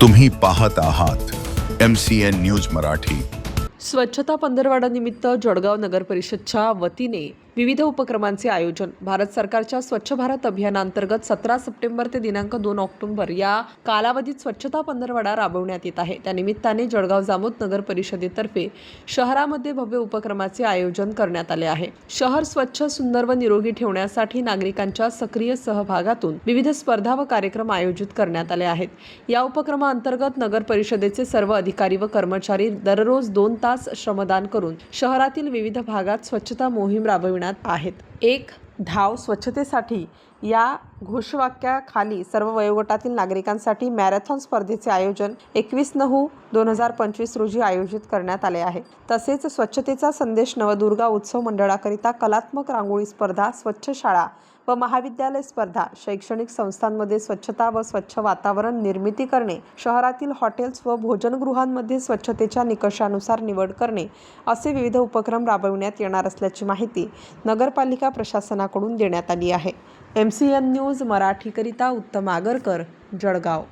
तुम्ही पाहत आहात M C N news Marathi. स्वच्छता पंधरवाडानिमित्त जळगाव नगर परिषदच्या वतीने विविध उपक्रमांचे आयोजन. भारत सरकारच्या स्वच्छ भारत अभियानांतर्गत सतरा सप्टेंबर ते दिनांक दोन ऑक्टोबर या कालावधीत स्वच्छता पंधरवाडा राबवण्यात येत आहे. त्यानिमित्ताने जळगाव जामोद नगर परिषदेतर्फे शहरामध्ये भव्य उपक्रमाचे आयोजन करण्यात आले आहे. शहर स्वच्छ सुंदर व निरोगी ठेवण्यासाठी नागरिकांच्या सक्रिय सहभागातून विविध स्पर्धा व कार्यक्रम आयोजित करण्यात आले आहेत. या उपक्रमाअंतर्गत नगर परिषदेचे सर्व अधिकारी व कर्मचारी दररोज दोन तास श्रमदान करून शहरातील विविध भागात स्वच्छता मोहीम करण्यात आहेत. एक धाव स्वच्छतेसाठी या घोषवाक्याखाली सर्व वयोगटातील नागरिकांसाठी मॅरेथॉन स्पर्धेचे आयोजन एकवीस नऊ दोन हजार पंचवीस रोजी आयोजित करण्यात आले आहे. तसेच स्वच्छतेचा संदेश नवदुर्गा उत्सव मंडळाकरिता कलात्मक रांगोळी स्पर्धा स्वच्छ शाळा व महाविद्यालय स्पर्धा शैक्षणिक संस्थांमध्ये स्वच्छता व स्वच्छ वातावरण निर्मिती करणे शहरातील हॉटेल्स व भोजनगृहांमध्ये स्वच्छतेच्या निकषानुसार निवड करणे असे विविध उपक्रम राबविण्यात येणार असल्याची माहिती नगरपालिका प्रशासनाकडून देण्यात आली आहे. एम सी एन न्यूज मराठीकरिता उत्तम आगरकर जळगाव.